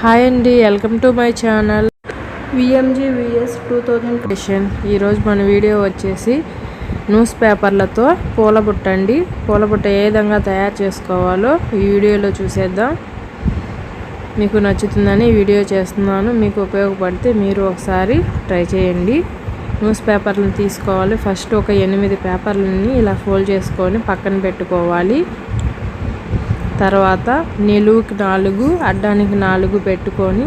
Hi అండి welcome to my channel VMG vs two thousand question ఈరోజు మన video వచ్చేసి న్యూస్ పేపర్లతో పూలబుట్ట అండి. పూలబుట్ట ఏ విధంగా తయారు చేసుకోవాలో ఈ వీడియోలో చూసేద్దాం. మీకు నచ్చుతుందని వీడియో చేస్తున్నాను. మీకు ఉపయోగపడితే మీరు ఒకసారి ట్రై చేయండి. న్యూస్ పేపర్లను తీసుకోవాలి. ఫస్ట్ ఒక ఎనిమిది పేపర్లని ఇలా ఫోల్డ్ చేసుకొని పక్కన పెట్టుకోవాలి. తర్వాత నిలువుకి నాలుగు అడ్డానికి నాలుగు పెట్టుకొని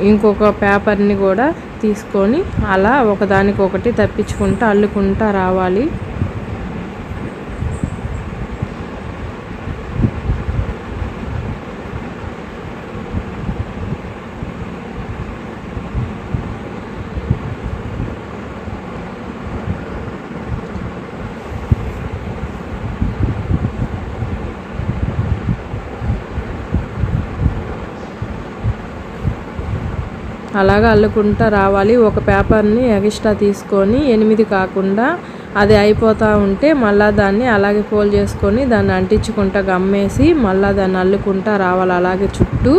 ఇంకొక పేపర్ని కూడా తీసుకొని అలా ఒకదానికి ఒకటి తప్పించుకుంటూ అల్లుకుంటూ రావాలి. అలాగా అల్లుకుంటూ రావాలి. ఒక పేపర్ని ఎక్స్ట్రా తీసుకొని ఎనిమిది కాకుండా అది అయిపోతూ ఉంటే మళ్ళీ దాన్ని అలాగే ఫోల్డ్ చేసుకొని దాన్ని అంటించుకుంటా గమ్మేసి మళ్ళీ దాన్ని అల్లుకుంటా రావాలి. అలాగే చుట్టూ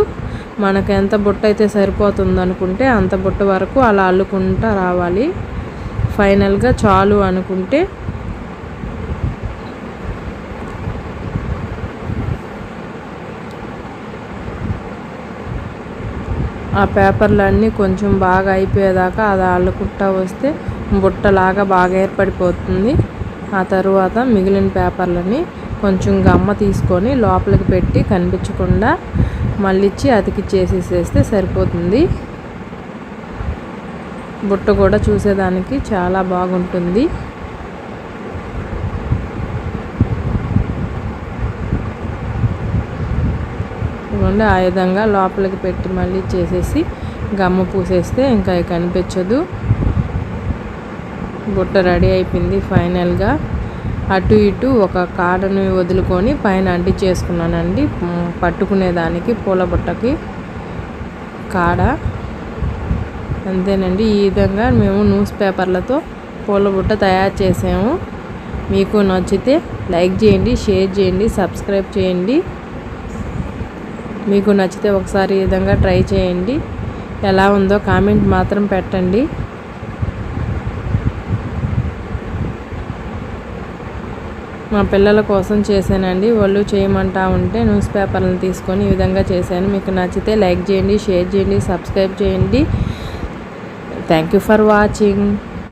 మనకు ఎంత బుట్ట అయితే సరిపోతుంది అనుకుంటే అంత బుట్ట వరకు అలా అల్లుకుంటా రావాలి. ఫైనల్గా చాలు అనుకుంటే ఆ పేపర్లన్నీ కొంచెం బాగా అయిపోయేదాకా అది అల్లుకుంటా వస్తే బుట్టలాగా బాగా ఏర్పడిపోతుంది. ఆ తరువాత మిగిలిన పేపర్లని కొంచెం గమ్మ తీసుకొని లోపలికి పెట్టి కనిపించకుండా మళ్ళిచ్చి అతికిచ్చేసేసేస్తే సరిపోతుంది. బుట్ట కూడా చూసేదానికి చాలా బాగుంటుంది. నుండి ఆ విధంగా లోపలికి పెట్టి మళ్ళీ చేసేసి గమ్మ పూసేస్తే ఇంకా కనిపించదు. బుట్ట రెడీ అయిపోయింది ఫైనల్గా. అటు ఇటు ఒక కాడను వదులుకొని పైన అంటి చేసుకున్నానండి. పట్టుకునేదానికి పూల బుట్టకి కాడ. అంతేనండి. ఈ విధంగా మేము న్యూస్ పేపర్లతో పూల బుట్ట తయారు చేసాము. మీకు నచ్చితే లైక్ చేయండి షేర్ చేయండి సబ్స్క్రైబ్ చేయండి. మీకు నచ్చితే ఒకసారి ఈ విధంగా ట్రై చేయండి. ఎలా ఉందో కామెంట్ మాత్రం పెట్టండి. మా పిల్లల కోసం చేశానండి. వాళ్ళు చేయమంటా ఉంటే న్యూస్ పేపర్లను తీసుకొని ఈ విధంగా చేశాను. మీకు నచ్చితే లైక్ చేయండి షేర్ చేయండి సబ్స్క్రైబ్ చేయండి. Thank you for watching.